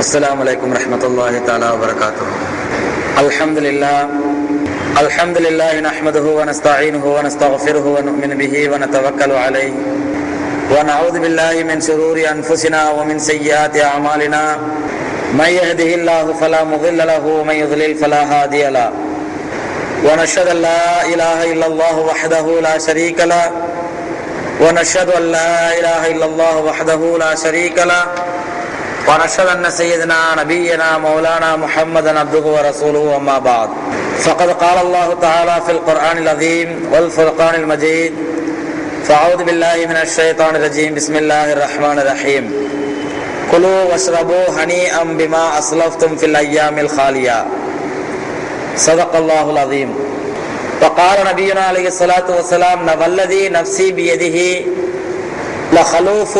السلام عليكم ورحمة الله تعالى وبركاته الحمد لله الحمد لله نحمده ونستعينه ونستغفره ونؤمن به ونتوكل عليه ونعوذ بالله من شرور أنفسنا ومن سيئات أعمالنا من يهده الله فلا مضل له ومن يضلل فلا هادي له۔ ونشهد أن لا إله إلا الله وحده لا شريك له۔ ونشهد أن لا إله إلا الله وحده لا شريك له۔ ونشهد أن سيدنا، نبينا، مولانا محمدا عبده ورسوله، أما بعد. فقد قال الله تعالى في القرآن العظيم والفرقان المجيد فأعوذ بالله من الشيطان الرجيم، بسم الله الرحمن الرحيم. كلوا واشربوا هنيئا بما أسلفتم في الأيام الخالية. صدق الله العظيم. وقال نبينا عليه الصلاة والسلام والذي نفسي بيده لخلوف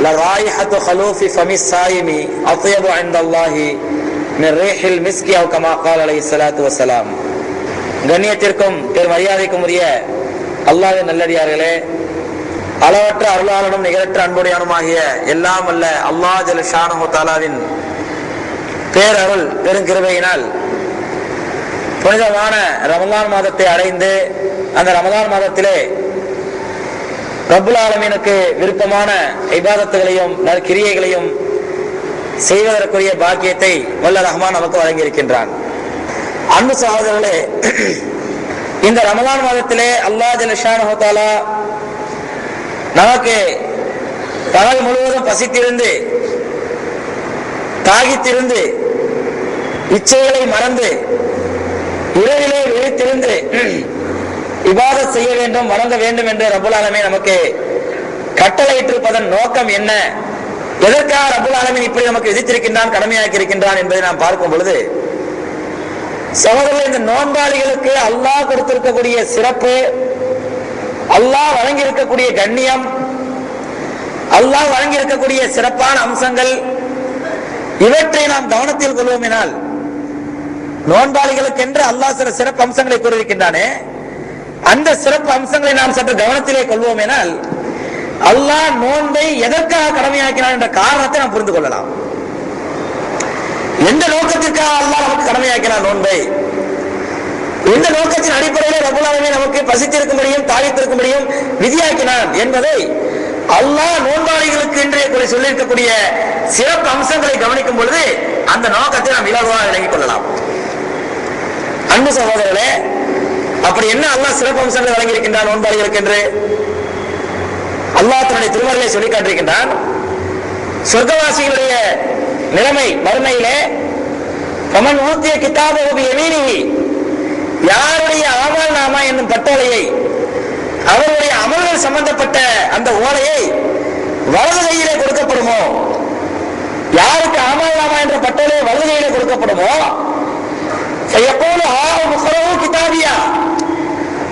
لرائحة خلوف فم الصائم أطيب عند الله من ريح المسك أو كما قال عليه الصلاة والسلام கண்ணியத்திற்கும் பெரும் மரியாதைக்கும் உரிய அல்லாவின் நல்லடியார்களே அளவற்ற அருளாளனும் நிகரற்ற அன்புடையானுமாகிய எல்லாம் அல்ல அல்லா ஜல் ஷானு தாலாவின் பேரருள் பெருங்கிருவையினால் புனிதமான ரமலான் மாதத்தை அடைந்து அந்த ரமலான் மாதத்திலே ரப்புல் விருப்பமான விவாதத்துகளையும் நற்கிரியைகளையும் செய்வதற்குரிய பாக்கியத்தை வல்ல ரஹ்மான் நமக்கு வழங்கியிருக்கின்றான். அன்பு சகோதரர்களே இந்த ரமலான் மாதத்திலே அல்லாஹ் ஜல்ஷானு நமக்கு பகல் முழுவதும் பசித்திருந்து தாகித்திருந்து இச்சைகளை மறந்து இரவிலே விழித்திருந்து இபாதத் செய்ய வேண்டும் வணங்க வேண்டும் என்று ரபுல் ஆலமே நமக்கு கட்டளையிட்டிருப்பதன் நோக்கம் என்ன? எதற்காக ரபுல் ஆலமின் இப்படி நமக்கு விதித்திருக்கின்றான் கடமையாக்கி இருக்கின்றான் என்பதை நாம் பார்க்கும் பொழுது சகோதரர் இந்த நோன்பாளிகளுக்கு அல்லாஹ் கொடுத்திருக்கக்கூடிய சிறப்பு அல்லாஹ் வழங்கி இருக்கக்கூடிய கண்ணியம் அல்லாஹ் வழங்கி இருக்கக்கூடிய சிறப்பான அம்சங்கள் இவற்றை நாம் கவனத்தில் கொள்வோமினால் நோன்பாளிகளுக்கு என்று அல்லாஹ் சில சிறப்பு அம்சங்களை கூறியிருக்கின்றானே அந்த சிறப்பு அம்சங்களை நாம் சற்று கவனத்திலே கொள்வோம் எனால் அல்லாஹ் நோன்பை எதற்காக கடமையாக்கினான் என்ற காரணத்தை நாம் புரிந்து கொள்ளலாம். எந்த நோக்கத்திற்காக அல்லாஹ் நமக்கு கடமையாக்கினான் நோன்பை? எந்த நோக்கத்தின் அடிப்படையில் ரகுலாவே நமக்கு பசித்திருக்கும்படியும் தாழித்திருக்கும்படியும் விதியாக்கினான் என்பதை அல்லாஹ் நோன்பாளிகளுக்கு என்று சொல்லியிருக்கக்கூடிய சிறப்பு அம்சங்களை கவனிக்கும் பொழுது அந்த நோக்கத்தை நாம் இலகுவாக விளங்கிக் கொள்ளலாம். அன்பு சகோதரர்களே அப்படி என்ன அல்லாஹ் சிறப்பு அம்சங்களை வழங்கியிருக்கின்றான் நோன்பாளிகளுக்கு என்று அல்லாஹ் தன்னுடைய திருமறையை சொல்லி காட்டிருக்கின்றான் சொர்க்கவாசிகளுடைய நிலைமை வறுமையிலே கமன் ஊத்திய கிதாபி எமீனி யாருடைய ஆமால் நாமா என்னும் பட்டோலையை அவருடைய அமல்கள் சம்பந்தப்பட்ட அந்த ஓலையை வலது கையிலே கொடுக்கப்படுமோ? யாருக்கு ஆமால் நாமா என்ற பட்டோலையை வலது கையிலே கொடுக்கப்படுமோ? எப்போ முகரவு கிதாபியா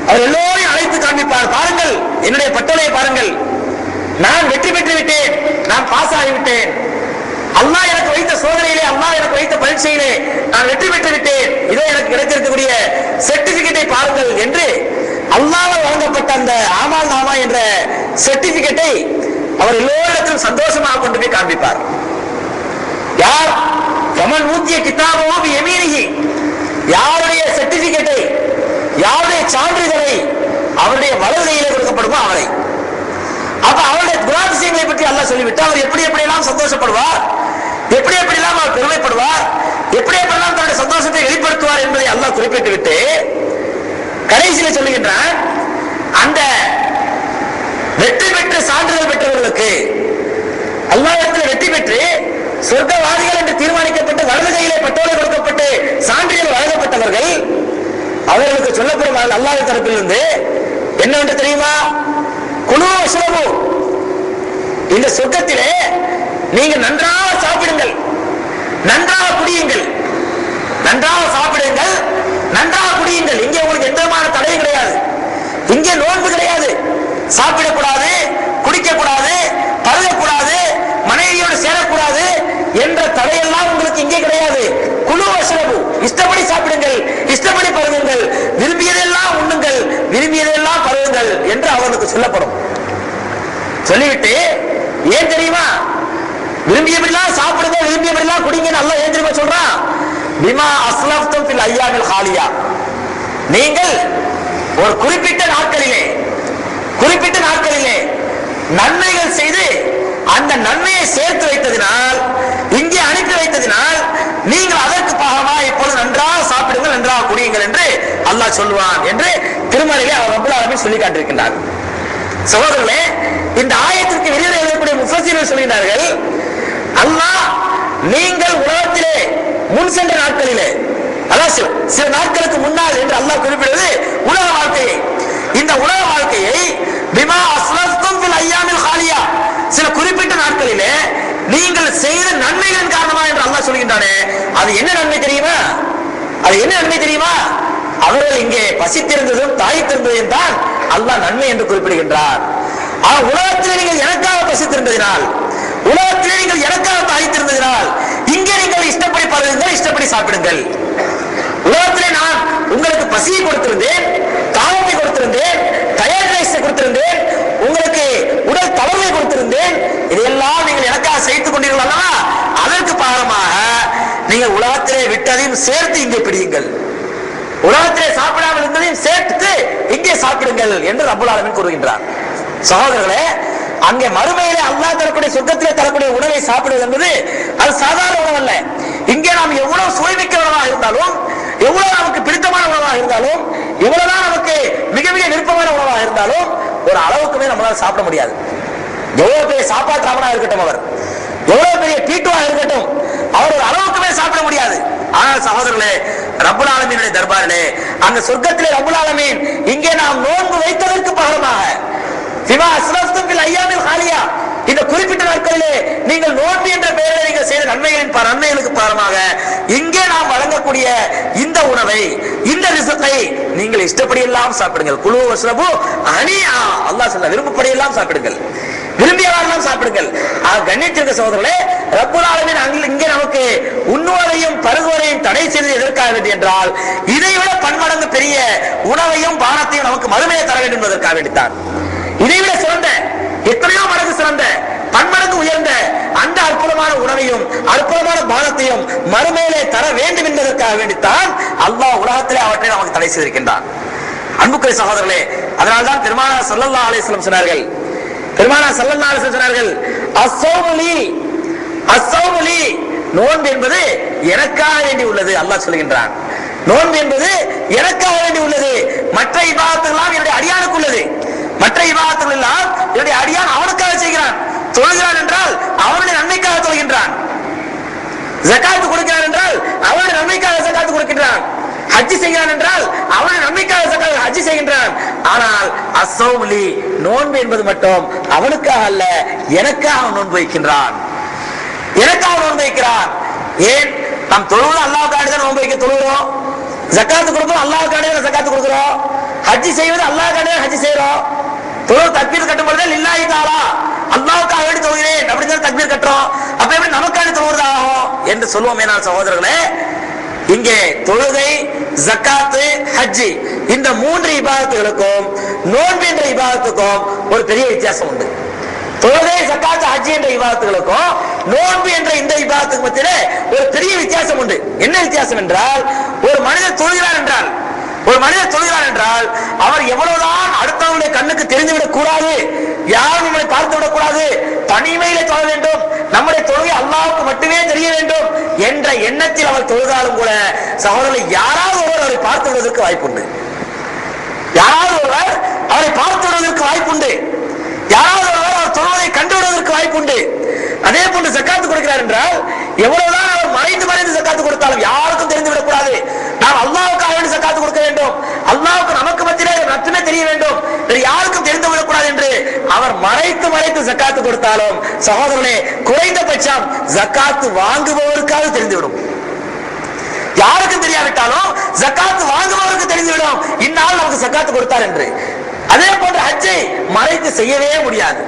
அவர் எல்லோரையும் அழைத்து காண்பிப்பார் பாருங்கள் என்னுடைய பட்டோலையை பாருங்கள். நான் வெற்றி பெற்று விட்டேன் நான் பாஸ் ஆகிவிட்டேன். அல்லாஹ் எனக்கு வைத்த சோதனையிலே அல்லாஹ் எனக்கு வைத்த பரீட்சையிலே நான் வெற்றி பெற்று விட்டேன் இதோ எனக்கு கிடைத்திருக்கக்கூடிய சர்டிபிகேட்டை பாருங்கள் என்று அல்லாஹ் வழங்கப்பட்ட அந்த ஆமால் நாமா என்ற சர்டிபிகேட்டை அவர் எல்லோரிடத்திலும் சந்தோஷமாக கொண்டு போய் காண்பிப்பார். யார்? கமல் ஊத்திய கிதாபோ எமீனிகி யாருடைய சர்டிபிகேட்டை யாருடைய சான்றிதழை? அவருடைய வலதுகையிலே கொடுக்கப்படுமோ அவரை. அப்ப அவருடைய குணாதிசயங்களை பற்றி அல்ல சொல்லிவிட்டு அவர் எப்படி எப்படியெல்லாம் சந்தோஷப்படுவார் எப்படி எப்படியெல்லாம் அவர் பெருமைப்படுவார் எப்படி எப்படிலாம் தன்னுடைய சந்தோஷத்தை வெளிப்படுத்துவார் என்பதை அல்லாஹ் குறிப்பிட்டு விட்டு கடைசியில் சொல்லுகின்றான் அந்த வெற்றி பெற்ற சான்றிதழ் பெற்றவர்களுக்கு அல்லாஹத்தில் வெற்றி பெற்று சொர்க்கவாதிகள் என்று தீர்மானிக்கப்பட்டு வலது கையிலே பட்டோலை கொடுக்கப்பட்டு சான்றிதழ் வழங்கப்பட்டவர்கள் அவர்களுக்கு சொல்லப்படும் அல்லாத தரப்பிலிருந்து என்னவென்று தெரியுமா? குழு சுலபு இந்த சொர்க்கத்திலே நீங்க நன்றாக சாப்பிடுங்கள். நன்றாக குடியுங்கள். நன்றாக சாப்பிடுங்கள். நன்றாக குடியுங்கள். இங்கே உங்களுக்கு எந்த விதமான தடையும் கிடையாது. இங்கே நோன்பு கிடையாது. சாப்பிடக்கூடாது குடிக்கக்கூடாது பருகக்கூடாது மனைவியோடு சேரக்கூடாது என்ற தடையெல்லாம் உங்களுக்கு இங்கே கிடையாது. குழு இஷ்டப்படி சாப்பிடுங்கள். இஷ்டப்படி பருகுங்கள் விரும்பியதெல்லாம் உண்ணுங்கள். விரும்பியதெல்லாம் பருகுங்கள் என்று அவனுக்கு சொல்லப்படும். சொல்லிவிட்டு ஏன் தெரியுமா? விரும்பியபடிலாம் சாப்பிடுங்க விரும்பியபடிலாம் குடிங்க. நல்லா ஏன் தெரியுமா சொல்றான்? பிமா அஸ்லப்தும் பில் ஐயாமில் ஹாலியா. நீங்கள் ஒரு குறிப்பிட்ட நாட்களிலே குறிப்பிட்ட நாட்களிலே நன்மைகள் செய்து அந்த நன்மையை சேர்த்து வைத்ததினால் இங்கே அனுப்பி வைத்ததினால் நீங்கள் அதற்கு பாகமாக இப்பொழுது நன்றாக குடியுங்கள் என்று அல்லாஹ் சொல்லுவான் என்று திருமலையிலே அவர் ரப்பல் ஆலமீன் சொல்லி காட்டியிருக்கின்றார். சகோதரர்களே இந்த ஆயத்திற்கு விரிவுரை எழுதக்கூடிய முஃபஸீர்கள் சொல்கிறார்கள் அல்லாஹ் நீங்கள் உலகத்திலே முன் சென்ற நாட்களிலே அதான் சில நாட்களுக்கு முன்னால் என்று அல்லாஹ் குறிப்பிடுவது உலக வாழ்க்கையை இந்த உலக வாழ்க்கையை பிமா அஸ்லஸ்தும் பில் ஐயாமில் ஹாலியா சில குறிப்பிட்ட நாட்களிலே நீங்கள் செய்த நன்மைகளின் காரணமா என்று அல்லாஹ் சொல்கின்றானே. அது என்ன நன்மை தெரியுமா? அது என்ன நன்மை தெரியுமா? அவர்கள் இங்கே பசித்திருந்ததும் தாய்த்திருந்ததையும் தான் அல்லாஹ் நன்மை என்று குறிப்பிடுகின்றார். ஆனால் உலகத்திலே நீங்கள் எனக்காக பசித்திருந்ததினால் உலகத்திலே நீங்கள் எனக்காக தாய்த்திருந்ததினால் இங்கே நீங்கள் இஷ்டப்படி பழகுங்கள் இஷ்டப்படி சாப்பிடுங்கள். உலகத்திலே நான் உங்களுக்கு பசியை கொடுத்திருந்தேன் தாகத்தை கொடுத்திருந்தேன் டயர்ட்னஸை கொடுத்திருந்தேன் உங்களுக்கு உடல் தளர்வை கொடுத்திருந்தேன் இதையெல்லாம் நீங்கள் எனக்காக செய்து கொண்டீர்கள்? அல்லவா நீங்கள் உலகத்திலே விட்டதையும் சேர்த்து இங்கே பிடியுங்கள். உலகத்திலே சாப்பிடாமல் இருந்ததையும் சேர்த்து இங்கே சாப்பிடுங்கள் என்று ரப்புல் கூறுகின்றார். சகோதரர்களே அங்கே மறுமையிலே அல்லாஹ் தரக்கூடிய சொர்க்கத்திலே தரக்கூடிய உணவை சாப்பிடுவது என்பது அது சாதாரண உணவு அல்ல இங்கே நாம் எவ்வளவு சுவைமிக்க உணவாக இருந்தாலும் எவ்வளவு நமக்கு பிடித்தமான உணவாக இருந்தாலும் எவ்வளவுதான் நமக்கு மிக மிக விருப்பமான உணவாக இருந்தாலும் ஒரு அளவுக்குமே நம்மளால சாப்பிட முடியாது. எவ்வளவு பெரிய சாப்பாட்டு ராமனா இருக்கட்டும் அவர். எவ்வளவு பெரிய பீட்டுவா இருக்கட்டும் அவர் ஒரு அளவுக்குமே சாப்பிட முடியாது. ஆனால் சகோதரர்களே ரபுல் ஆலமீனுடைய தர்பாரிலே அந்த சொர்க்கத்திலே ரபுல் ஆலமீன் இங்கே நாம் நோன்பு வைத்ததற்கு பகரமாக சிவா அஸ்ரஸ்தும் ஐயாமில் ஹாலியா. இந்த குறிப்பிட்ட நாட்களிலே நீங்கள் நோன்பு என்ற பெயரில் நீங்கள் செய்த நன்மைகளின் நன்மைகளுக்கு பாரமாக இங்கே நாம் வழங்கக்கூடிய இந்த உணவை இந்த ரிசத்தை நீங்கள் இஷ்டப்படி எல்லாம் சாப்பிடுங்கள். குழு வஸ்ரபு அணியா அல்லாஹ் சொல்ல விரும்பப்படி எல்லாம் சாப்பிடுங்கள். விரும்பியவாரெல்லாம் சாப்பிடுங்கள். ஆக கண்ணியத்திற்கு சோதரர்களே ரப்புல் ஆலமீன் அங்கே இங்கே நமக்கு உண்ணுவதையும் பருகுவதையும் தடை செய்தது எதற்காக வேண்டி என்றால் இதைவிட பன்மடங்கு பெரிய உணவையும் பானத்தையும் நமக்கு மறுமையை தர வேண்டும் என்பதற்காக வேண்டித்தான். இதைவிட சிறந்த எத்தனையோ மடங்கு சிறந்த பன்மடங்கு உயர்ந்த அந்த அற்புதமான உணவையும் அற்புதமான பானத்தையும் மறுமையிலே தர வேண்டும் என்பதற்காக வேண்டித்தான் அல்லாஹ் உலகத்திலே அவற்றை நமக்கு தடை செய்திருக்கின்றான். அன்புக்குரிய சகோதரர்களே அதனால்தான் பெருமானார் சல்லல்லா அலைஹி சொன்னார்கள் பெருமானா ஸல்லல்லாஹு அலைஹி வஸல்லம் சொன்னார்கள் அஸ்ஸௌமுலி அஸ்ஸௌமுலி நோன்பு என்பது எனக்காக வேண்டி உள்ளது அல்லாஹ் சொல்கின்றான் நோன்பு என்பது எனக்காக வேண்டி உள்ளது. மற்ற இபாதத்துலாம் என்னுடைய அடியானுக்கு உள்ளது. மற்ற இபாதத்துகள் எல்லாம் என்னுடைய அடியான் அவனுக்காக செய்கிறான். தொழுகிறான் என்றால் அவனுடைய நன்மைக்காக தொழுகின்றான். ஜக்காத்து கொடுக்கிறான் என்றால் அவன் நன்மைக்காக ஜக்காத்து கொடுக்கின்றான். ஹஜ்ஜி செய்கிறான் என்றால் அவன் நன்மைக்காக ஜகாத் ஹஜ்ஜி செய்கின்றான். ஆனால் அசௌலி நோன்பு என்பது மட்டும் அவனுக்காக அல்ல எனக்காக அவன் நோன்பு வைக்கின்றான். எனக்காக நோன்பு வைக்கிறான். ஏன்? நம் தொழுவில் அல்லாஹ்வுக்காக தான் நோன்பு வைக்க தொழுகிறோம்? ஜக்காத்து கொடுக்கிறோம் அல்லாஹ்வுக்காக தான் ஜக்காத்து கொடுக்கிறோம்? ஹஜ்ஜி செய்வது அல்லாஹ்வுக்காக தான் ஹஜ்ஜி செய்கிறோம்? தொழுது தக்பீர் கட்டும் பொழுது லில்லாஹி அல்லாவுக்காக வேண்டி தொழுகிறேன் அப்படின்னு சொல்லி தக்பீர் கட்டுறோம். அப்ப எப்படி நமக்காக தொழுகிறதாகும் என்று சொல்லுவோம் மேலான சகோதரர்களே. இங்கே தொழுகை ஜக்காத்து ஹஜ்ஜி இந்த மூன்று இபாதத்துகளுக்கும் நோன்பு என்ற இபாதத்துக்கும் ஒரு பெரிய வித்தியாசம் உண்டு. தொழுகை ஜக்காத்து ஹஜ்ஜி என்ற இபாதத்துகளுக்கும் நோன்பு என்ற இந்த இபாதத்துக்கு மத்தியில ஒரு பெரிய வித்தியாசம் உண்டு. என்ன வித்தியாசம் என்றால் ஒரு மனிதர் தொழுகிறார் என்றால் ஒரு மனிதர் தொழுகிறார் என்றால் அவர் எவ்வளவுதான் அடுத்தவங்களுடைய கண்ணுக்கு தெரிந்துவிடக் கூடாது யாரும் நம்மளை பார்த்து விடக் கூடாது தனிமையில தொழ வேண்டும். நம்முடைய தொழுகை அல்லாவுக்கு மட்டுமே தெரிய வேண்டும் என்ற எண்ணத்தில் அவர் தொழுதாலும் கூட சகோதரர்களை யாராவது ஒருவர் அவரை பார்த்து விடுவதற்கு வாய்ப்புண்டு. யாராவது ஒருவர் அவரை பார்த்து விடுவதற்கு வாய்ப்புண்டு. யாராவது ஒருவர் அவர் தொழுவதை கண்டு விடுவதற்கு வாய்ப்புண்டு. அதே போன்று ஜக்காத்து கொடுக்கிறார் என்றால் எவ்வளவுதான் அவர் மறைந்து மறைந்து சக்காத்து கொடுத்தாலும் யாருக்கும் தெரிந்து விடக்கூடாது நாம் அல்லாவுக்காக வேண்டி சக்காத்து கொடுக்க வேண்டும். அல்லாவுக்கு நமக்கு மத்தியிலே மட்டுமே தெரிய வேண்டும். வேறு யாருக்கும் தெரிந்து விடக்கூடாது என்று அவர் மறைத்து மறைத்து சக்காத்து கொடுத்தாலும் சகோதரனே குறைந்தபட்சம் ஜக்காத்து வாங்குபவருக்காவது தெரிந்துவிடும். யாருக்கும் தெரியாவிட்டாலும் ஜக்காத்து வாங்குபவருக்கு தெரிந்துவிடும். இந்நாள் நமக்கு ஜக்காத்து கொடுத்தார் என்று. அதே போன்று ஹஜ்ஜை மறைத்து செய்யவே முடியாது.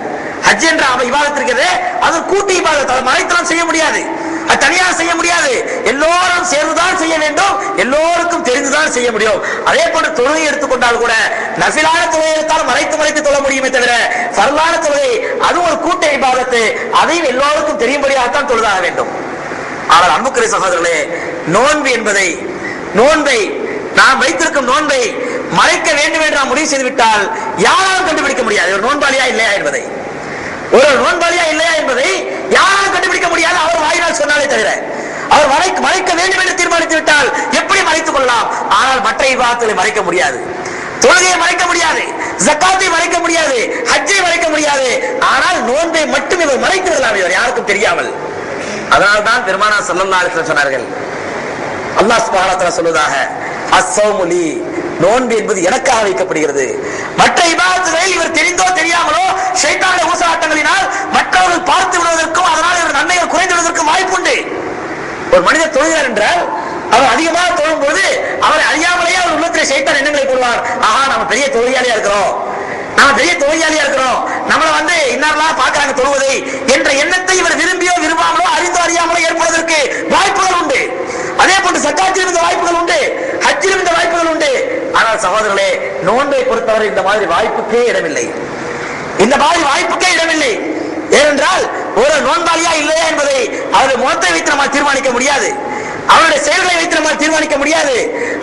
ஹஜ் என்ற அவ இபாதத் இருக்கிறது அது கூட்டு இபாதத் அதை செய்ய முடியாது. அது தனியாக செய்ய முடியாது. எல்லோரும் சேர்ந்துதான் செய்ய வேண்டும் எல்லோருக்கும் தெரிந்துதான் செய்ய முடியும். அதே போன்று தொழுகை எடுத்துக்கொண்டால் கூட நசிலான தொழுகை எடுத்தால் மறைத்து மறைத்து தொழ முடியுமே தவிர சரளான தொழுகை அது ஒரு கூட்டை இபாதத்து அதையும் எல்லோருக்கும் தெரியும்படியாகத்தான் தொழுதாக வேண்டும். ஆனால் அன்புக்குரிய சகோதரர்களே நோன்பு என்பதை நோன்பை நாம் வைத்திருக்கும் நோன்பை மறைக்க வேண்டும் என்று நாம் முடிவு செய்துவிட்டால் யாராலும் கண்டுபிடிக்க முடியாது. ஒரு நோன்பாளியா இல்லையா என்பதை. ஒரு நோன்பாளியா இல்லையா என்பதை யாராலும் கண்டுபிடிக்க முடியாது. அவர் வாயினால் சொன்னாலே தவிர. அவர் மறைக்க மறைக்க வேண்டும் என்று தீர்மானித்து விட்டால் எப்படி மறைத்துக் கொள்ளலாம்? ஆனால் மற்ற விவாதத்தில் மறைக்க முடியாது. தொழுகையை மறைக்க முடியாது. ஜக்காத்தை மறைக்க முடியாது. ஹஜ்ஜை மறைக்க முடியாது. ஆனால் நோன்பை மட்டும் இவர் மறைத்து விடலாம் இவர் யாருக்கும் தெரியாமல். அதனால்தான் பெருமானா செல்லம் சொன்னார்கள். அல்லாஹ் சுப்ஹானஹு வ சொல்வதாக அஸ்ஸௌமுலி நோன்பு என்பது எனக்காக வைக்கப்படுகிறது. மற்ற இபாதத்துகளில் இவர் தெரிந்தோ தெரியாமலோ சைத்தான ஊசலாட்டங்களினால் மற்றவர்கள் பார்த்து விடுவதற்கும் அதனால் இவர் நன்மைகள் குறைந்து விடுவதற்கும் வாய்ப்புண்டு. ஒரு மனிதர் தொழுகிறார் என்றால் அவர் அதிகமாக தொழும் போது அவரை அறியாமலேயே அவர் உள்ளத்தில் சைத்தான் எண்ணங்களை போடுவார். ஆஹா நம்ம பெரிய தொழிலாளியா இருக்கிறோம். நாம பெரிய தொழிலாளியா இருக்கிறோம். நம்மளை வந்து இன்னாரெல்லாம் பார்க்கறாங்க தொழுவதை என்ற எண்ணத்தை இவர் விரும்பியோ விரும்பாமலோ அறிந்தோ அறியாமலோ ஏற்படுவதற்கு வாய்ப்புகள் உண்டு. அதே போன்று சக்காத்தில் இருந்த வாய்ப்புகள் உண்டு ஹஜ்ஜில் இருந்த வாய்ப்புகள் உண்டு. ஆனால் சகோதரர்களே நோன்பை பொறுத்தவரை இந்த மாதிரி வாய்ப்புக்கே இடமில்லை. இந்த மாதிரி வாய்ப்புக்கே இடமில்லை. ஏனென்றால் ஒரு நோன்பாளியா இல்லையா என்பதை அவருடைய முகத்தை வைத்து நம்மால் தீர்மானிக்க முடியாது. அவருடைய செயல்களை வைத்து நம்மால் தீர்மானிக்க முடியாது.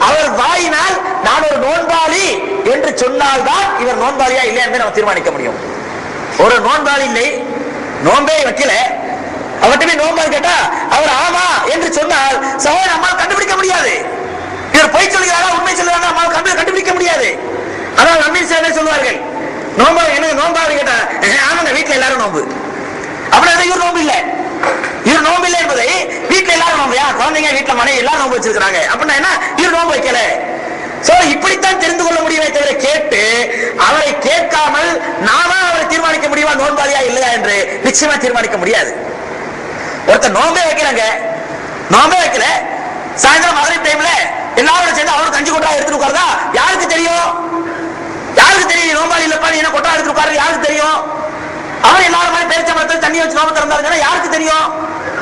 அவர் வாயினால் நான் ஒரு நோன்பாளி என்று சொன்னால்தான் இவர் நோன்பாளியா இல்லையா என்பதை நம்ம தீர்மானிக்க முடியும். ஒரு நோன்பாளி இல்லை நோன்பே வைக்கல அவர்கிட்ட நோன்பாளி கேட்டா அவர் ஆமா என்று சொன்னால் சகோதரன் நம்மால் கண்டுபிடிக்க முடியாது. இவர் பொய் சொல்கிறாரா உண்மை சொல்கிறாரா நம்மால் கண்டு கண்டுபிடிக்க முடியாது. ஆனால் நம்பி சில சொல்வார்கள்? நோம்பா என்ன நோம்பாவை கேட்டா ஆமாங்க வீட்டுல எல்லாரும் நோம்பு. அப்படின்னா இவர் நோம்பு இல்லை? இவர் நோம்பு இல்லை என்பதை வீட்டுல எல்லாரும் நோம்பயா குழந்தைங்க வீட்டுல மனைவி எல்லாரும் நோம்பு வச்சிருக்காங்க அப்படின்னா என்ன? இவர் நோம்பு வைக்கல. சோ இப்படித்தான் தெரிந்து கொள்ள முடியுமே தவிர கேட்டு அவரை கேட்காமல் நாம அவரை தீர்மானிக்க முடியுமா? நோன்பாதியா இல்லையா என்று நிச்சயமா தீர்மானிக்க முடியாது. ஒருத்தர் நோம்பே வைக்கிறாங்க. நோம்பே வைக்கல. சாயந்தரம் மகளிர் டைம்ல எல்லாரும் சேர்ந்து அவரும் கஞ்சி கொட்டா எடுத்துட்டு உட்காருதா? யாருக்கு தெரியும்? யாருக்கு தெரியும்? நோம்பாளி இல்லப்பா நீ என்ன கொட்டா எடுத்து உட்காரு யாருக்கு தெரியும்? அவர் எல்லாரும் மாதிரி பேச்ச மரத்தில் தண்ணி வச்சு நோம்பு திறந்தாருன்னா யாருக்கு தெரியும்?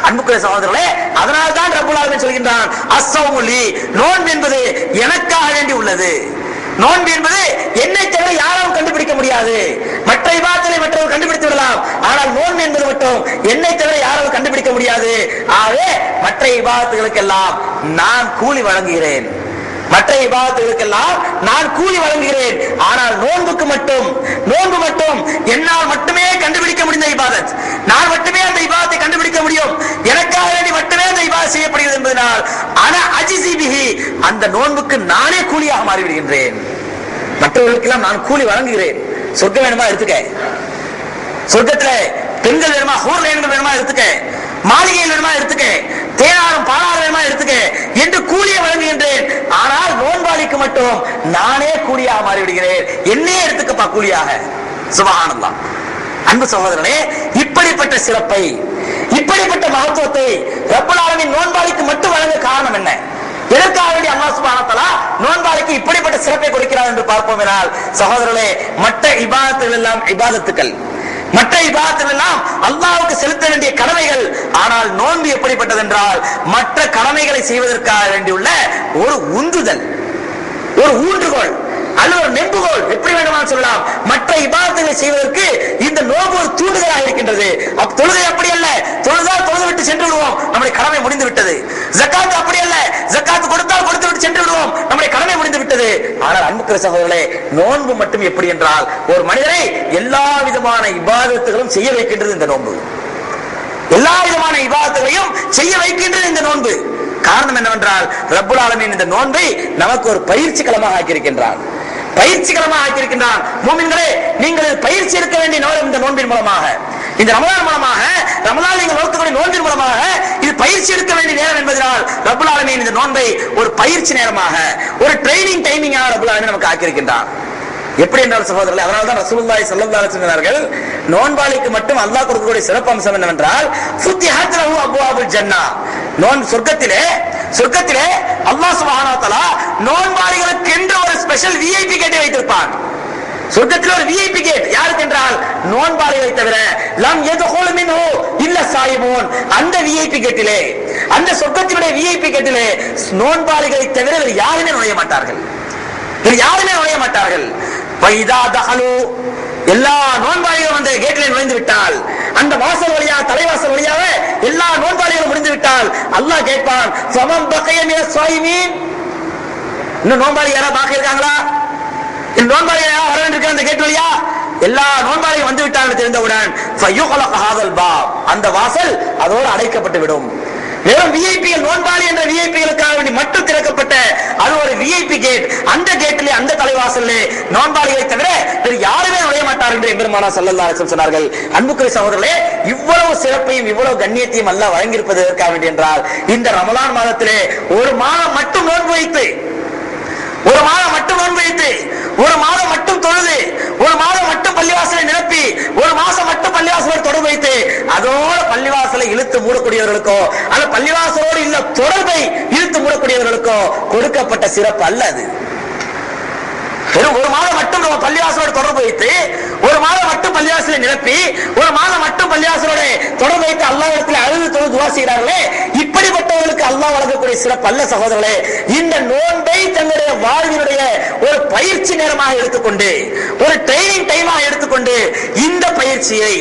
அன்புக்குரிய சகோதரர்களே அதனால தான் ரப்புல் சொல்கின்றான் அஸ்ஸௌமுலி நோன்பு என்பது எனக்காக வேண்டி உள்ளது. நோன்பு என்பது என்னை தவிர யாரும் கண்டுபிடிக்க முடியாது. மற்ற இபாதத்தை மற்றவர்கள் கண்டுபிடித்து விடலாம். ஆனால் நோன்பு என்பது மட்டும் என்னை தவிர யாரும் கண்டுபிடிக்க முடியாது. ஆகவே மற்ற இபாதத்துகளுக்கெல்லாம் நான் கூலி வழங்குகிறேன். மற்ற விவாதத்துகளுக்கெல்லாம் நான் கூலி வழங்குகிறேன். ஆனால் நோன்புக்கு மட்டும் நோன்பு மட்டும் என்னால் மட்டுமே கண்டுபிடிக்க முடிந்த இபாதத். நான் மட்டுமே அந்த இபாதத்தை கண்டுபிடிக்க முடியும். எனக்காக வேண்டி மட்டுமே அந்த இபாதத் செய்யப்படுகிறது என்பதனால் அன அஜிசிபிஹி அந்த நோன்புக்கு நானே கூலியாக மாறிவிடுகின்றேன். மற்றவர்களுக்கெல்லாம் நான் கூலி வழங்குகிறேன். சொர்க்கம் வேணுமா எடுத்துக்க? சொர்க்கத்துல பெண்கள் வேணுமா ஹோர் வேணுமா எடுத்துக்க? மாளிகையில் வேணுமா எடுத்துக்க? தேனாரும் பாலாறு எடுத்துக்க என்று கூலியை வழங்குகின்றேன். ஆனால் நோன்பாளிக்கு மட்டும் நானே கூலியாக மாறிவிடுகிறேன். என்னே எடுத்துக்கப்பா கூலியாக. சுபஹானல்லாஹ் அன்பு சகோதரனே இப்படிப்பட்ட சிறப்பை இப்படிப்பட்ட மகத்துவத்தை ரப்பல் நோன்பாளிக்கு மட்டும் வழங்க காரணம் என்ன? எதற்காக வேண்டிய அம்மா சுபானத்தலா நோன்பாளிக்கு இப்படிப்பட்ட சிறப்பை கொடுக்கிறார் என்று பார்ப்போம் என்றால் சகோதரர்களே மற்ற இபாதத்துகள் எல்லாம் இபாதத்துக்கள். மற்ற இபாதத்துகள் எல்லாம் செலுத்த வேண்டிய கடமைகள். ஆனால் நோன்பு எப்படிப்பட்டது என்றால் மற்ற கடமைகளை செய்வதற்காக வேண்டியுள்ள ஒரு உந்துதல் ஒரு ஊன்றுகோல் அல்லது ஒரு நெம்புகோல் எப்படி வேண்டுமானாலும் சொல்லலாம். மற்ற இபாதங்களை செய்வதற்கு இந்த நோன்பு ஒரு தூண்டுதலாக இருக்கின்றது. தொழுகை அப்படி அல்ல. தொழுதால் தொழுது விட்டு சென்று விடுவோம். நம்முடைய கடமை முடிந்து விட்டது ஜக்காத்து அப்படி அல்ல. ஜக்காத்து கொடுத்தால் கொடுத்து விட்டு சென்று விடுவோம். நம்முடைய கடமை ஆனால் அன்புக்கிற சகோதரர்களே நோன்பு மட்டும் எப்படி என்றால் ஒரு மனிதரை எல்லா விதமான இபாதத்துகளும் செய்ய வைக்கின்றது இந்த நோன்பு. எல்லா விதமான இபாதத்துகளையும் செய்ய வைக்கின்றது இந்த நோன்பு. காரணம் என்னவென்றால் ரப்புல் ஆலமின் இந்த நோன்பை நமக்கு ஒரு பயிற்சி களமாக ஆக்கியிருக்கின்றான் பயிற்சிகரமாக ஆக்கியிருக்கின்றான் மூமின்களே நீங்கள் பயிற்சி இருக்க வேண்டிய நோய் இந்த நோன்பின் மூலமாக. இந்த ரமலான் மூலமாக ரமலான் நீங்கள் நோக்கக்கூடிய நோன்பின் மூலமாக இது பயிற்சி எடுக்க வேண்டிய நேரம் என்பதனால் ரபுல் ஆலமீன் இந்த நோன்பை ஒரு பயிற்சி நேரமாக ஒரு ட்ரைனிங் டைமிங்காக ரபுல் ஆலமீன் நமக்கு ஆக்கியிருக்கின்றான் எப்படி என்றால் சகோதரர்களே அதனால தான் ரசூலுல்லாஹி ஸல்லல்லாஹு அலைஹி சொன்னார்கள் நோன்பாளிக்கு மட்டும் அல்லாஹ் கொடுக்கக்கூடிய சிறப்பு அம்சம் என்னவென்றால் ஃபுத்திஹத் லஹு அப்வாபுல் ஜன்னா. நோன் சொர்க்கத்திலே சொர்க்கத்திலே அல்லாஹ் சுப்ஹானஹு வ தஆலா நோன்பாளிகளுக்கு என்று ஒரு ஸ்பெஷல் விஐபி கேட்டை வைத்திருப்பான். சொர்க்கத்தில் ஒரு விஐபி கேட் யாருக்கு என்றால் நோன்பாளிகளை தவிர லம் எதுகோல் மின்ஹு இல்ல சாயிமோன் அந்த விஐபி கேட்டிலே அந்த சொர்க்கத்தினுடைய விஐபி கேட்டிலே நோன்பாளிகளை தவிர வேறு யாருமே நுழைய மாட்டார்கள். வேறு யாருமே நுழைய மாட்டார்கள். பைதா தஹலு. எல்லா நோன்பாளிகளும் அந்த கேட்டிலே நுழைந்து விட்டால் அந்த வாசல் வழியாக தலைவாசல் வழியாக எல்லா நோன்பாளிகளும் முடிந்து விட்டால் அல்லாஹ் கேட்பான் சமம் பக்கையமே சுவாயிமீன் இன்னும் நோன்பாளி யாராவது பாக்க இருக்காங்களா? இந்த வர வேண்டியிருக்க? அந்த கேட் வழியா? எல்லா நோன்பாளியும் வந்து விட்டாங்க தெரிந்தவுடன் ஃபயுகலக ஹாதல் அந்த வாசல் அதோடு அடைக்கப்பட்டு விடும். வெறும் விஐபிகள் நோன்பாளி என்ற விஐபிகளுக்காக வேண்டி மட்டும் திறக்கப்பட்ட அது ஒரு விஐபி கேட் அந்த கேட்டிலே அந்த தலைவாசல்ல நோன்பாளிகளை தவிர வேறு யாருமே நுழைய மாட்டார் என்று எம்பெருமானா சல்லல்லா அலிஸ்லம் சொன்னார்கள். அன்புக்குரிய சகோதரர்களே இவ்வளவு சிறப்பையும் இவ்வளவு கண்ணியத்தையும் அல்ல வழங்கியிருப்பது எதற்காக வேண்டி என்றால் இந்த ரமலான் மாதத்திலே ஒரு மாதம் மட்டும் நோன்பு வைத்து ஒரு மாதம் மட்டும் நோன்பு வைத்து ஒரு மாதம் மட்டும் தொழுது ஒரு மாதம் மட்டும் பள்ளிவாசலை நிரப்பி ஒரு மாசம் மட்டும் பள்ளிவாசலை தொடர்பு வைத்து அதோட பள்ளிவாசலை இழுத்து மூடக்கூடியவர்களுக்கோ அந்த பள்ளிவாசலோடு இல்ல தொடர்பை இழுத்து மூடக்கூடியவர்களுக்கோ கொடுக்கப்பட்ட சிறப்பு அல்ல அது. வெறும் ஒரு மாதம் மட்டும் நம்ம பள்ளிவாசலோட தொடர்பு வைத்து ஒரு மாதம் மட்டும் பள்ளிவாசலை நிரப்பி ஒரு மாதம் மட்டும் பள்ளிவாசலோட தொடர்பு வைத்து அல்லா இடத்துல அழுது தொழுது துவா செய்கிறார்களே இப்படிப்பட்டவர்களுக்கு அல்லாஹ் வழங்கக்கூடிய சிறப்பு அல்ல சகோதரர்களே இந்த நோன்பை தங்களுடைய வாழ்வினுடைய ஒரு பயிற்சி நேரமாக எடுத்துக்கொண்டு ஒரு ட்ரைனிங் டைமாக எடுத்துக்கொண்டு இந்த பயிற்சியை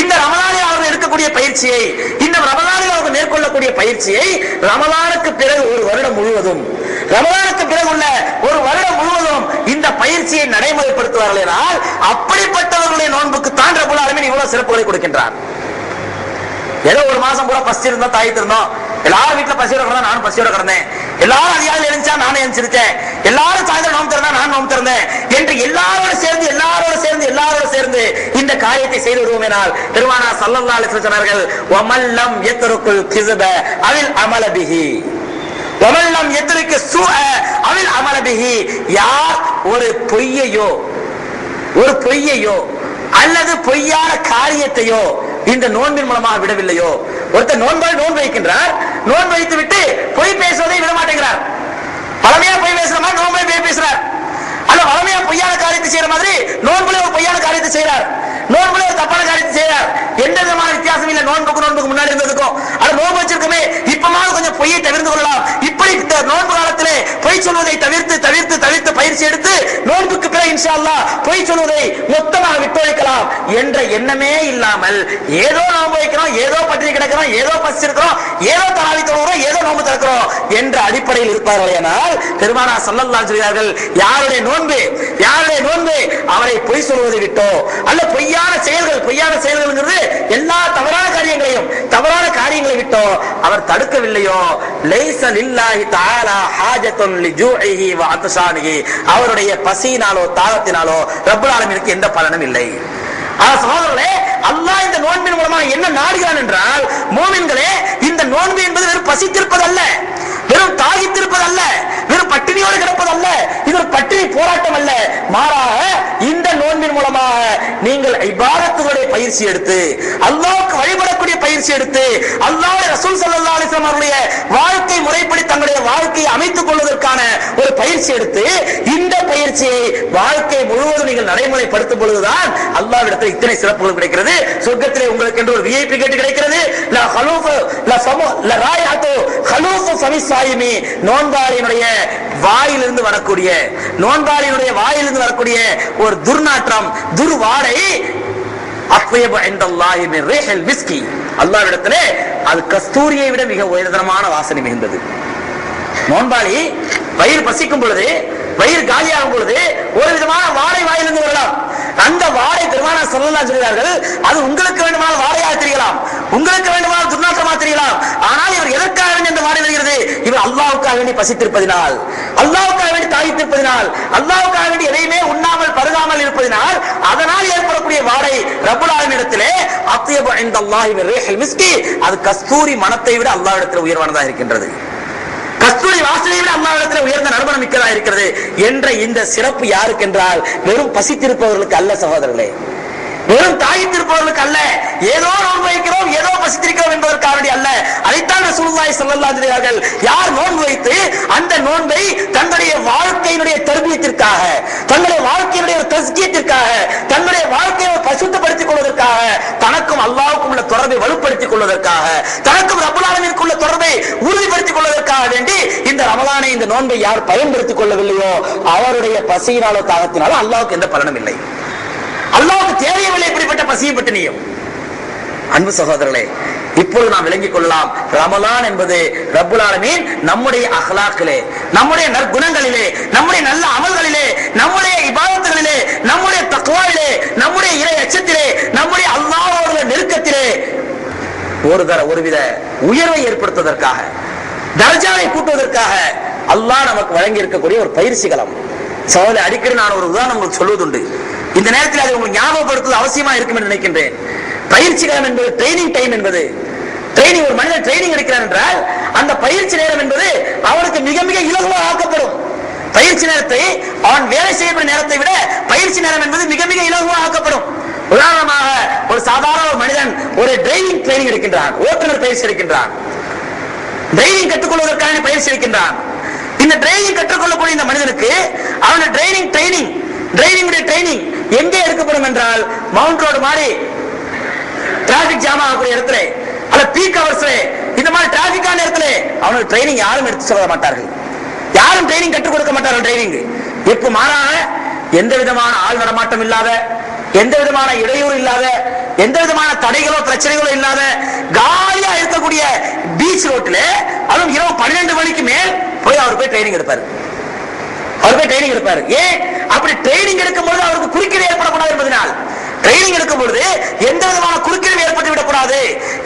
இந்த ரமலானில் அவர்கள் எடுக்கக்கூடிய பயிற்சியை இந்த ரமலானில் அவர்கள் மேற்கொள்ளக்கூடிய பயிற்சியை ரமலானுக்கு பிறகு ஒரு வருடம் முழுவதும் ரமதானுக்கு பிறகு உள்ள ஒரு வருடம் முழுவதும் இந்த பயிற்சியை நடைமுறைப்படுத்துவார்கள் என்றால் அப்படிப்பட்டவர்களுடைய நோன்புக்கு தான் ரபுல் ஆலமின் இவ்வளவு சிறப்புகளை கொடுக்கின்றார். ஏதோ ஒரு மாசம் பூரா பசி இருந்தோம் தாய்த்து இருந்தோம் எல்லாரும் வீட்டுல பசியோட கிடந்தா நானும் பசியோட கிடந்தேன். எல்லாரும் அதிகாலையில் எழுந்தா நானும் எழுந்திருச்சேன் எல்லாரும் சாயந்தரம் நோம் திறந்தா நான் நோம் திறந்தேன். என்று எல்லாரோட சேர்ந்து எல்லாரோட சேர்ந்து எல்லாரோட சேர்ந்து இந்த காரியத்தை செய்து விடுவோமேனால் பெருமானா சல்லல்லா அலிஸ்ல சொன்னார்கள் ஒமல்லம் எத்தருக்குள் கிசுப அவில் அமலபிகி ஒமல்லம் எதிர்க்கு சூ அவில் அமலபிஹி யார்? ஒரு பொய்யையோ ஒரு பொய்யையோ அல்லது பொய்யான காரியத்தையோ இந்த நோன்பின் மூலமாக விடவில்லையோ. ஒருத்தர் நோன்பால் நோன்பு வைக்கின்றார் நோன்பு வைத்து விட்டு பொய் பேசுவதை விட மாட்டேங்கிறார் பழமையா பொய் பேசுற மாதிரி நோன்பை பொய் பேசுறார். எல்லாம் வளமையா பொய்யான காரியத்தை செய்யற மாதிரி நோன்புல ஒரு பொய்யான காரியத்தை செய்யறார் நோன்புல ஒரு தப்பான காரியத்தை செய்யறார் எந்த விதமான வித்தியாசம் இல்ல. நோன்புக்கு நோன்புக்கு முன்னாடி இருந்ததுக்கும். அது நோன்பு வச்சிருக்கமே. இப்பமாவது கொஞ்சம் பொய்யை தவிர்த்து கொள்ளலாம். இப்படி இந்த நோன்பு காலத்திலே பொய் சொல்வதை தவிர்த்து தவிர்த்து தவிர்த்து பயிற்சி எடுத்து நோன்புக்கு பிறகு இன்ஷா அல்லாஹ் பொய் சொல்வதை மொத்தமாக விட்டுழைக்கலாம் என்ற எண்ணமே இல்லாமல் ஏதோ நோன்பு வைக்கிறோம் ஏதோ பற்றி கிடக்கிறோம் ஏதோ பசிச்சிருக்கிறோம் ஏதோ தலாவி தொழுகிறோம் ஏதோ நோன்பு திறக்கிறோம் என்ற அடிப்படையில் இருப்பார்கள் ஆனால் பெருமானா சல்லல்லா சொல்கிறார்கள் யாருடைய நோன்பு யாருடைய நோன்பு? அவரை பொய் சொல்வதை விட்டோ? அல்ல பொய்யான செயல்கள் பொய்யான செயல்கள்ங்கிறது எல்லா தவறான காரியங்களையும் தவறான காரியங்களை விட்டோ? அவர் தடுக்கவில்லையோ? லைஸ லில்லாஹி அவருடைய பசியினாலோ தாகத்தினாலோ ரப்பல் ஆலமீனுக்கு எந்த பலனும் இல்லை. சகோதரர்களே அல்லாஹ் இந்த நோன்பின் மூலமா என்ன நாடுகிறான் என்றால் மோமின்களே இந்த நோன்பு என்பது வெறும் பசித்திருப்பதல்ல. வெறும் தாகித்திருப்பதல்ல. வெறும் பட்டினியோடு கிடப்பதல்ல. இது ஒரு பட்டினி போராட்டம் அல்ல. மாறாக இந்த நோன்பின் மூலமாக நீங்கள் இபாரத்துடைய பயிற்சி எடுத்து அல்லாவுக்கு வழிபடக்கூடிய பயிற்சி எடுத்து அல்லாஹ் ரசூல் சல்லா அலிஸ்லாம் அவருடைய வாழ்க்கை முறைப்படி தங்களுடைய வாழ்க்கையை அமைத்துக் கொள்வதற்கான ஒரு பயிற்சி எடுத்து இந்த பயிற்சியை வாழ்க்கை முழுவதும் நீங்கள் நடைமுறைப்படுத்தும் பொழுதுதான் அல்லாவிடத்தில் இத்தனை சிறப்புகள் கிடைக்கிறது. சொர்க்கத்திலே உங்களுக்கு என்று ஒரு விஐபி கேட்டு கிடைக்கிறது. லா ஹலூஃபு லா சமு லா ராயாத்து ஹலூஃபு ஃபமி சாயிமி நோன்பாளியினுடைய வாயிலிருந்து வரக்கூடிய நோன்பாளியினுடைய வாயிலிருந்து வரக்கூடிய ஒரு துர்நாற்றம் துர்வாடை அத்வயபு இன்தல்லாஹி மின் ரீஹில் மிஸ்கி. அல்லாஹ்விடத்திலே அது கஸ்தூரியை விட மிக உயர்தரமான வாசனை மிகுந்தது. நோன்பாளி வயிறு பசிக்கும் பொழுது வயிறு காலியாகும் பொழுது ஒரு விதமான வாடை வாயிலிருந்து வரலாம். அந்த வாடை பெருமானா சொல்லலாம் சொல்கிறார்கள் அது உங்களுக்கு வேண்டுமான வாடையாக தெரியலாம். உங்களுக்கு வேண்டுமான துர்நாற்றமா தெரியலாம். ஆனால் இவர் எதற்காக வேண்டி அந்த வாடை வருகிறது? இவர் அல்லாவுக்காக வேண்டி பசித்திருப்பதினால். அல்லாவுக்காக வேண்டி தாய்த்திருப்பதினால் அல்லாவுக்காக வேண்டி எதையுமே உண்ணாமல் பருகாமல் இருப்பதினால் அதனால் ஏற்படக்கூடிய வாடை ரபுலாவின் இடத்திலே அத்தியபு இந்த அல்லாஹி மிஸ்கி அது கஸ்தூரி மனத்தை விட அல்லாஹ்விடத்தில் உயர்வானதாக இருக்கின்றது. கஸ்தூரி வாசனை விட அல்லாவிடத்தில் உயர்ந்த நறுமணம் மிக்கதா இருக்கிறது என்ற இந்த சிறப்பு யாருக்கு என்றால் வெறும் பசித்திருப்பவர்களுக்கு அல்ல சகோதரர்களே. வெறும் தாயித்திருப்பவர்களுக்கு அல்ல ஏதோ நோன்பு வைக்கிறோம் ஏதோ பசித்திருக்கிறோம் என்பதற்காக அல்ல. அதைத்தான் ரசூலுல்லாஹி ரசூலுல்லாஹி ஸல்லல்லாஹு அலைஹி அவர்கள் யார் நோன்பு வைத்து அந்த நோன்பை தன்னுடைய வாழ்க்கையினுடைய தர்பியத்திற்காக தன்னுடைய வாழ்க்கையினுடைய தஸ்கியத்திற்காக தன்னுடைய வாழ்க்கையை பசுத்தப்படுத்திக் கொள்வதற்காக தனக்கும் அல்லாவுக்கும் உள்ள தொடர்பை வலுப்படுத்திக் கொள்வதற்காக தனக்கும் ரப்பல் உறுதிப்படுத்திக் கொள்வதற்காக வேண்டி இந்த ரமலானை இந்த நோன்பை யார் பயன்படுத்திக் கொள்ளவில்லையோ அவருடைய பசியினாலோ தாகத்தினாலோ அல்லாவுக்கு எந்த பலனும் இல்லை. அல்லாவுக்கு தேவையில்லை இப்படிப்பட்ட பசியும் பட்டினியும் அன்பு சகோதரர்களே இப்பொழுது நாம் விளங்கிக் கொள்ளலாம். ரமலான் என்பது ரபுலாலமீன் நம்முடைய அஹ்லாக்கிலே நம்முடைய நற்குணங்களிலே நம்முடைய நல்ல அமல்களிலே நம்முடைய இபாதத்துகளிலே நம்முடைய தக்வாவிலே நம்முடைய இறை அச்சத்திலே நம்முடைய அல்லாஹ்வோட நெருக்கத்திலே ஒரு தர ஒருவித உயர்வை ஏற்படுத்துவதற்காக தர்ஜாவை கூட்டுவதற்காக அல்லாஹ் நமக்கு வழங்கி இருக்கக்கூடிய ஒரு பயிற்சி களம். சோதனை அடிக்கடி நான் ஒரு உதாரணம் உங்களுக்கு சொல்வதுண்டு. இந்த நேரத்தில் அதை உங்களுக்கு ஞாபகப்படுத்துவது அவசியமா இருக்கும் என்று நினைக்கின்றேன். பயிற்சிகளம் என்பது ட்ரைனிங் டைம் என்பது. ட்ரைனிங் ஒரு மனிதன் ட்ரைனிங் எடுக்கிறான் என்றால் அந்த பயிற்சி நேரம் என்பது அவனுக்கு மிக மிக இலகுவாக ஆக்கப்படும். பயிற்சி நேரத்தை அவன் வேலை செய்யப்படும் நேரத்தை விட பயிற்சி நேரம் என்பது மிக மிக இலகுவாக ஆக்கப்படும். உதாரணமாக ஒரு சாதாரண ஒரு மனிதன் ஒரு டிரைவிங் ட்ரைனிங் எடுக்கின்றான் ஓட்டுநர் பயிற்சி எடுக்கின்றான். டிரைவிங் கற்றுக்கொள்வதற்கான பயிற்சி எடுக்கின்றான். இந்த டிரைவிங் கற்றுக்கொள்ளக்கூடிய இந்த மனிதனுக்கு அவனுடைய டிரைவிங் ட்ரைனிங் டிரைவிங் ட்ரைனிங் எங்கே எடுக்கப்படும் என்றால் மவுண்ட் ரோடு மாதிரி டிராபிக் ஜாம் ஆகக்கூடிய இடத்துல அல்ல பீக் அவர்ஸ்ல இந்த மாதிரி டிராபிக்கான இடத்துல அவனுக்கு ட்ரைனிங் யாரும் எடுத்து சொல்ல மாட்டார்கள். யாரும் ட்ரைனிங் கற்றுக் கொடுக்க மாட்டார்கள் ட்ரைனிங் இப்ப மாறாக எந்த விதமான ஆள் நடமாட்டம் இல்லாத எந்த விதமான இடையூறு இல்லாத எந்த விதமான தடைகளோ பிரச்சனைகளோ இல்லாத காலியா இருக்கக்கூடிய பீச் ரோட்ல அதுவும் இரவு பன்னிரெண்டு மணிக்கு மேல் போய் அவர் போய் ட்ரைனிங் எடுப்பாரு. அவர் போய் ட்ரைனிங் எடுப்பாரு. ஏன்? அப்படி ட்ரைனிங் எடுக்கும் போது அவருக்கு குறுக்கீடு ஏற்படக்கூடாது என்பதனால் ட்ரைனிங் எடுக்கும் பொழுது எந்த விதமான குறுக்கீடு ஏற்பட்டு விடக்கூடாது.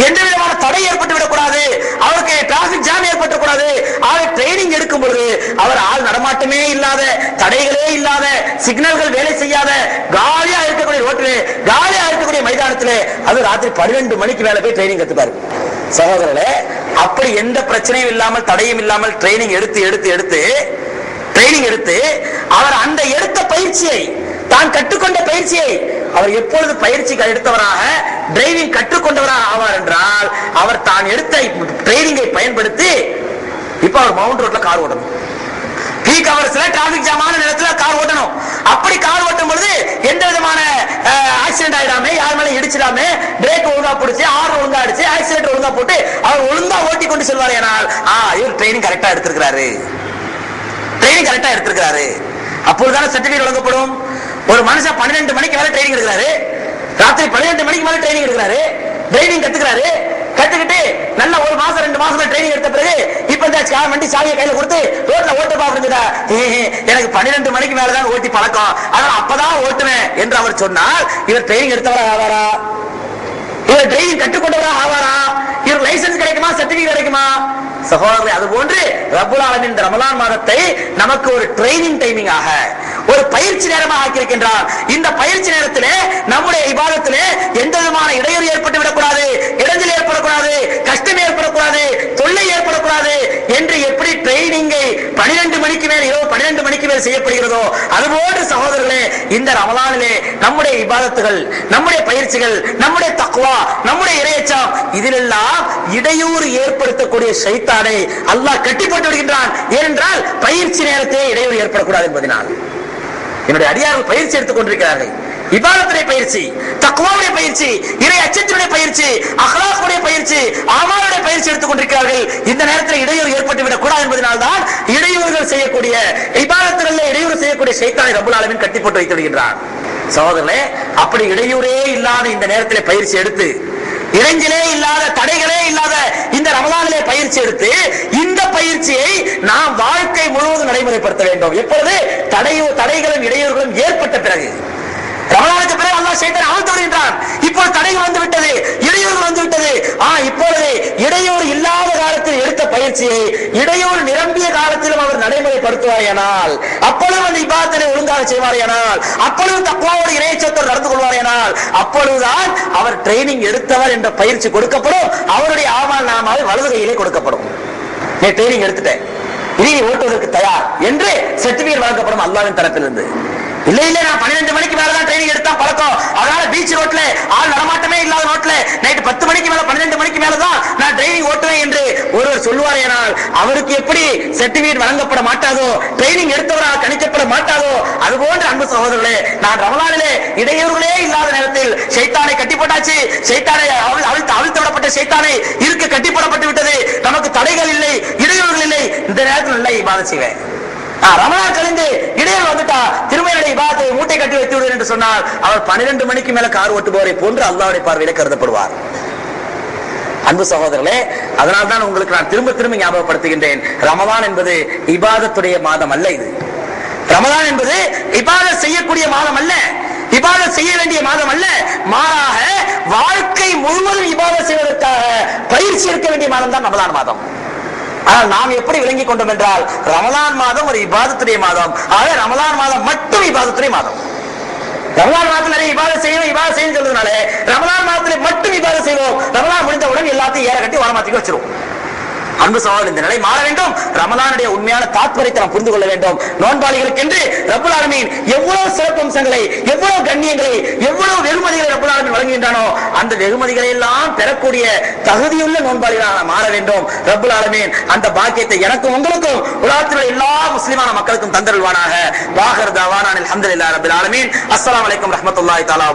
எந்த விதமான தடை ஏற்பட்டு விடக்கூடாது. அவருக்கு டிராபிக் ஜாம் ஏற்பட்டு கூடாது அவர் ட்ரைனிங் எடுக்கும் பொழுது அவர் ஆள் நடமாட்டமே இல்லாத தடைகளே இல்லாத சிக்னல்கள் வேலை செய்யாத காலியா இருக்கக்கூடிய ரோட்டில் காலியா இருக்கக்கூடிய மைதானத்தில் அது ராத்திரி பன்னிரெண்டு மணிக்கு மேல போய் ட்ரைனிங் கத்துப்பாரு. சகோதரர்களே அப்படி எந்த பிரச்சனையும் இல்லாமல் தடையும் இல்லாமல் ட்ரைனிங் எடுத்து எடுத்து எடுத்து ட்ரைனிங் எடுத்து அவர் அந்த எடுத்த பயிற்சியை தான் கற்றுக்கொண்ட பயிற்சியை அவர் எப்பொழுது பயிற்சி எடுத்தவராக டிரைவிங் கற்றுக்கொண்டவராக ஆவார் என்றால் அவர் தான் எடுத்த ட்ரைனிங்கை பயன்படுத்தி இப்ப அவர் மவுண்ட் ரோட்ல கார் ஓடணும். பீக் அவர்ஸ்ல டிராபிக் ஜாமான நேரத்துல கார் ஓட்டணும். அப்படி கார் ஓட்டும் பொழுது எந்த விதமான ஆக்சிடென்ட் ஆயிடாம யார் மேலே இடிச்சிடாம பிரேக் ஒழுங்கா பிடிச்சி ஆறு ஒழுங்கா அடிச்சு ஆக்சிடென்ட் ஒழுங்கா போட்டு அவர் ஒழுங்கா ஓட்டி கொண்டு செல்வார் ஏனால் ஆ இவர் ட்ரைனிங் கரெக்டா எடுத்திருக்கிறாரு. ட்ரைனிங் கரெக்டா எடுத்திருக்கிறாரு. அப்பொழுதுதானே சர்டிபிகேட் வழங்கப்படும்? ஒரு மனுஷன் பன்னிரெண்டு மணிக்கு மேல ட்ரைனிங் எடுக்கிறாரு. ராத்திரி பன்னிரெண்டு மணிக்கு மேல ட்ரைனிங் எடுக்கிறாரு. ட்ரைனிங் கத்துக்கிறாரு. கத்துக்கிட்டு நல்ல ஒரு மாசம் ரெண்டு மாசம் ட்ரைனிங் எடுத்த பிறகு இப்ப இந்த கார் வண்டி சாவியை கையில கொடுத்து ரோட்ல ஓட்டு பாக்குறதுடா எனக்கு பன்னிரெண்டு மணிக்கு மேலதான் ஓட்டி பழக்கம். அதனால அப்பதான் ஓட்டுவேன் என்று அவர் சொன்னால் இவர் ட்ரைனிங் எடுத்தவரா ஆவாரா? இவர் ட்ரைனிங் கற்றுக்கொண்டவரா ஆவாரா? இவர் லைசன்ஸ் கிடைக்குமா? சர்டிபிகேட் கிடைக்குமா? சகோதரர்களே அது போன்று ரப்புல் இந்த ரமலான் மாதத்தை நமக்கு ஒரு ட்ரைனிங் டைமிங் ஆக ஒரு பயிற்சி நேரமாக ஆக்கியிருக்கின்றார். இந்த பயிற்சி நேரத்திலே நம்முடைய விவாதத்திலே எந்த விதமான இடையூறு ஏற்பட்டு விடக்கூடாது இடைஞ்சல் ஏற்படக்கூடாது கஷ்டம் ஏற்படக்கூடாது தொல்லை ஏற்படக்கூடாது என்று எப்படி ட்ரைனிங்கை பனிரெண்டு மணிக்கு மேல் இரவு பனிரெண்டு மணிக்கு மேல் செய்யப்படுகிறதோ அதுபோன்று சகோதரர்களே இந்த ரமலானிலே நம்முடைய விவாதத்துகள் நம்முடைய பயிற்சிகள் நம்முடைய தக்குவா நம்முடைய இறையச்சம் இதிலெல்லாம் இடையூறு ஏற்படுத்தக்கூடிய சைத்தானை அல்லாஹ் கட்டிப்பட்டு விடுகின்றான். ஏனென்றால் பயிற்சி நேரத்திலே இடையூறு ஏற்படக்கூடாது என்பதனால். என்னுடைய அடியார்கள் பயிற்சி எடுத்துக் கொண்டிருக்கிறார்கள். இபாதத்துடைய பயிற்சி தக்குவாவுடைய பயிற்சி இறை அச்சத்தினுடைய பயிற்சி அஹ்லாக்குடைய பயிற்சி ஆமாவுடைய பயிற்சி எடுத்துக் கொண்டிருக்கிறார்கள். இந்த நேரத்தில் இடையூறு ஏற்பட்டு விடக் கூடாது என்பதனால்தான் இடையூறுகள் செய்யக்கூடிய இபாதத்திலே இடையூறு செய்யக்கூடிய சைத்தானை ரபுல் ஆலமின் கட்டி போட்டு வைத்து விடுகின்றார். சகோதரர்களே அப்படி இடையூறே இல்லாத இந்த நேரத்தில் பயிற்சி எடுத்து இடைஞ்சலே இல்லாத தடைகளே இல்லாத இந்த ரமலானிலே பயிற்சி எடுத்து இந்த பயிற்சியை நாம் வாழ்க்கை முழுவதும் நடைமுறைப்படுத்த வேண்டும். எப்பொழுது? தடையோ தடைகளும் இடையூறுகளும் ஏற்பட்ட பிறகு. ரமலானுக்கு பிறகு அல்லாஹ் சைத்தான் ஆழ்த்து வருகின்றான் இப்போ தடைகள் வந்து விட்டது இடையூறு வந்து விட்டது ஆ இப்பொழுது இடையூறு இல்லாத காலத்தில் எடுத்த பயிற்சியை இடையூறு நிரம்பிய காலத்திலும் அவர் நடைமுறைப்படுத்துவார் நடைமுறைப்படுத்துவாரேனால் அப்பொழுது அந்த இபாதத்தை ஒழுங்காக செய்வாரேனால் அப்பொழுது தக்குவாவோடு இணையச்சத்தோடு நடந்து கொள்வார் கொள்வாரேனால் அப்பொழுதுதான் அவர் ட்ரைனிங் எடுத்தவர் என்ற பயிற்சி கொடுக்கப்படும். அவருடைய ஆவால் நாமாவை வலது கையிலே கொடுக்கப்படும். நீ ட்ரைனிங் எடுத்துட்டேன். இனி நீ ஓட்டுவதற்கு தயார் என்று சர்டிபிகேட் வழங்கப்படும் அல்லாவின் தரப்பிலிருந்து. இல்ல இல்ல நான் பன்னிரெண்டு மணிக்கு மேலதான் ட்ரைனிங் எடுத்தா பழக்கம். அதனால பீச் ரோட்ல ஆள் நடமாட்டமே இல்லாத ரோட்ல நைட் பத்து மணிக்கு மேல பன்னிரெண்டு மணிக்கு மேலதான் நான் ட்ரைனிங் ஓட்டுவேன் என்று ஒருவர் சொல்லுவார் சொல்லுவாரேனால் அவருக்கு எப்படி சர்டிபிகேட் வழங்கப்பட மாட்டாதோ ட்ரைனிங் எடுத்தவரால் கணிக்கப்பட மாட்டாதோ அது போன்ற அன்பு சகோதரர்களே நான் ரமலானிலே இடையூறுகளே இல்லாத நேரத்தில் சைத்தானை கட்டி போட்டாச்சு சைத்தானை அவள் அவிழ்த்து அவிழ்த்து விடப்பட்ட சைத்தானை இருக்க கட்டி போடப்பட்டு விட்டது. நமக்கு தடைகள் இல்லை இடையூறுகள் இல்லை. இந்த நேரத்தில் இல்லை இபாதத் ரமணா கழிந்து இடையில் வந்துட்டா. திருமையுடைய இபாதத்தை மூட்டை கட்டி வைத்து விடுவேன் என்று சொன்னால் அவர் பன்னிரண்டு மணிக்கு மேல கார் ஓட்டுபவரை போன்று அல்லாவுடைய பார்வையில கருதப்படுவார். அன்பு சகோதரர்களே அதனால தான் உங்களுக்கு நான் திரும்ப திரும்ப ஞாபகப்படுத்துகின்றேன். ரமதான் என்பது இபாதத்துடைய மாதம் அல்ல இது. ரமதான் என்பது இபாத செய்யக்கூடிய மாதம் அல்ல. இபாத செய்ய வேண்டிய மாதம் அல்ல. மாறாக வாழ்க்கை முழுவதும் இபாத செய்வதற்காக பயிற்சி இருக்க வேண்டிய மாதம் தான் ரமதான் மாதம். ஆனால் நாம் எப்படி விளங்கிக் கொண்டோம் என்றால் ரமலான் மாதம் ஒரு இபாதத்துடைய மாதம். ஆக ரமலான் மாதம் மட்டும் இபாதத்துடைய மாதம். ரமலான் மாதத்துல நிறைய இபாதத் செய்யணும் இபாதத் செய்யும் சொல்றதுனால ரமலான் மாதத்துல மட்டும் இபாதத் செய்வோம். ரமலான் முடிந்தவுடன் எல்லாத்தையும் ஏற கட்டி வரமாத்திக்கு வச்சிருவோம். அன்பு சகோதரர் இந்த நிலை மாற வேண்டும். ரமலானுடைய உண்மையான தாத்பரியத்தை நாம் புரிந்து கொள்ள வேண்டும். நோன்பாளிகளுக்கு என்று ரபுல் ஆலமீன் எவ்வளவு சிறப்பம்சங்களை எவ்வளவு கண்ணியங்களை எவ்வளவு வெகுமதிகளை ரபுல் ஆலமீன் வழங்குகின்றானோ அந்த வெகுமதிகளை எல்லாம் பெறக்கூடிய தகுதியுள்ள நோன்பாளிகளாக மாற வேண்டும். ரபுல் ஆலமீன் அந்த பாக்கியத்தை எனக்கும் உங்களுக்கும் உலகத்தில் எல்லா முஸ்லிமான மக்களுக்கும் தந்தருள்வானாக. வாகர் தாவான அல்ஹம்துலில்லாஹி ரபுல் ஆலமீன். அஸ்லாம் வலைக்கம் ரஹமத்துல்லாய் தாலா